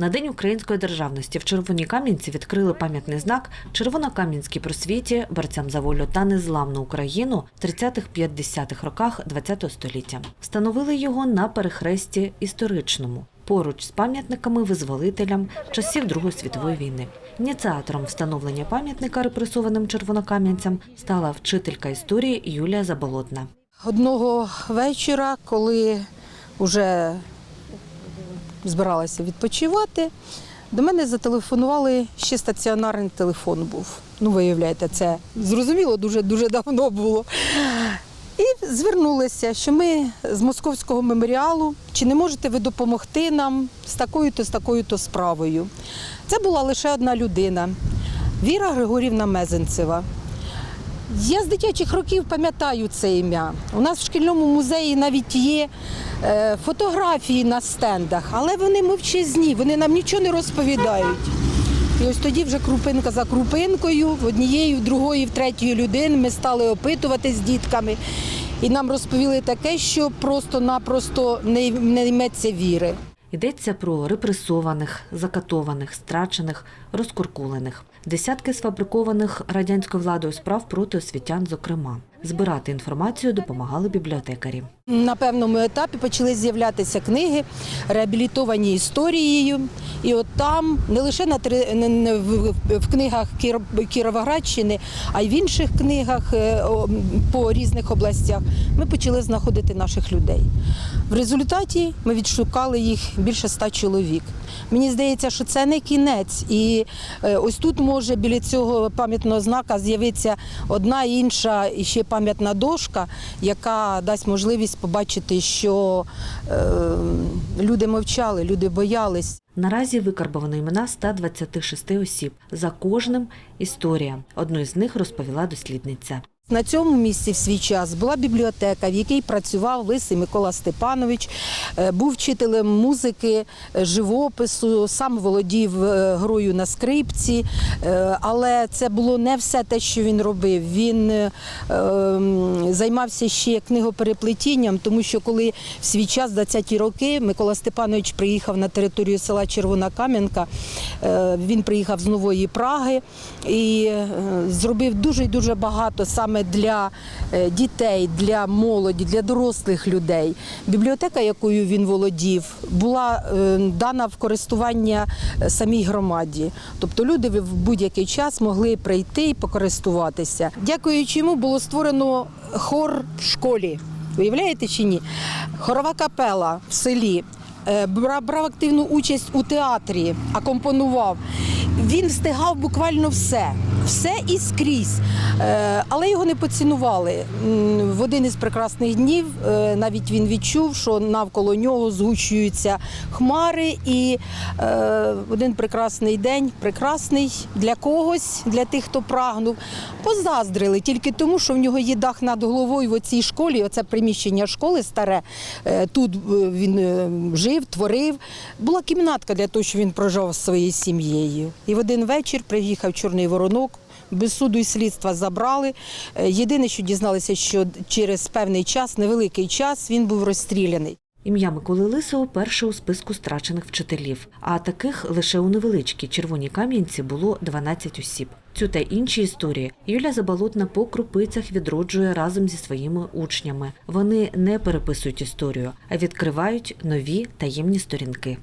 На День української державності в Червоній Кам'янці відкрили пам'ятний знак Червонокам'янській просвіті борцям за волю та незламну Україну в 30-50-х роках ХХ століття. Встановили його на перехресті історичному, поруч з пам'ятниками визволителям часів Другої світової війни. Ініціатором встановлення пам'ятника репресованим червонокам'янцям стала вчителька історії Юлія Заболотна. Одного вечора, коли вже збиралася відпочивати, до мене зателефонували, ще стаціонарний телефон був. Ну, виявляєте, це зрозуміло, дуже дуже давно було. І звернулися, що ми з московського меморіалу, чи не можете ви допомогти нам з такою-то, з такою-то справою. Це була лише одна людина Віра Григорівна Мезенцева. Я з дитячих років пам'ятаю це ім'я. У нас в шкільному музеї навіть є е, фотографії на стендах, але вони мовчазні, вони нам нічого не розповідають. І ось тоді вже крупинка за крупинкою, в однієї, в другої, в третьої людини ми стали опитувати з дітками. І нам розповіли таке, що просто-напросто не, не йметься віри. Йдеться про репресованих, закатованих, страчених, розкуркулених. Десятки сфабрикованих радянською владою справ проти освітян, зокрема. Збирати інформацію допомагали бібліотекарі. На певному етапі почали з'являтися книги, реабілітовані історією. І от там не лише на в, книгах Кір- Кіровоградщини, а й в інших книгах е, по різних областях ми почали знаходити наших людей. В результаті ми відшукали їх більше ста чоловік. Мені здається, що це не кінець. І е, ось тут може біля цього пам'ятного знака з'явитися одна інша і ще пам'ятна дошка, яка дасть можливість побачити, що е, люди мовчали, люди боялись. Наразі викарбовано імена 126 осіб. За кожним історія. Одну з них розповіла дослідниця. На цьому місці в свій час була бібліотека, в якій працював Лисий Микола Степанович, е, був вчителем музики, е, живопису, сам володів е, грою на скрипці, але це було не все те, що він робив. Він ем, займався ще книгопереплетінням, тому що коли в свій час, 20-ті роки, Микола Степанович приїхав на територію села Червона Кам'янка, він приїхав з Нової Праги і зробив дуже дуже багато саме для е, дітей, для молоді, для дорослих людей. Бібліотека, якою він володів, була е, дана в користування е, самій громаді. Тобто люди в будь-який час могли прийти і покористуватися. Дякуючи йому було створено хор в школі. Уявляєте чи ні? Хорова капела в селі. Брав активну участь у театрі, акомпонував. Він встигав буквально все, все і скрізь. Е, Але його не поцінували. В один із прекрасних днів е, навіть він відчув, що навколо нього згущуються хмари, і е, один прекрасний день, прекрасний для когось, для тих, хто прагнув, позаздрили тільки тому, що в нього є дах над головою в цій школі. Оце приміщення школи старе. Тут він жив, творив. Була кімнатка для того, щоб він прожив зі своєю сім'єю. І в один вечір приїхав чорний воронок. Без суду і слідства забрали. Е, Єдине, що дізналися, що через певний час, невеликий час, він був розстріляний. Ім'я Миколи Лисого перше у списку страчених вчителів, а таких лише у невеличкій червоній кам'янці було 12 осіб. Цю та інші історії Юля Заболотна по крупицях відроджує разом зі своїми учнями. Вони не переписують історію, а відкривають нові таємні сторінки.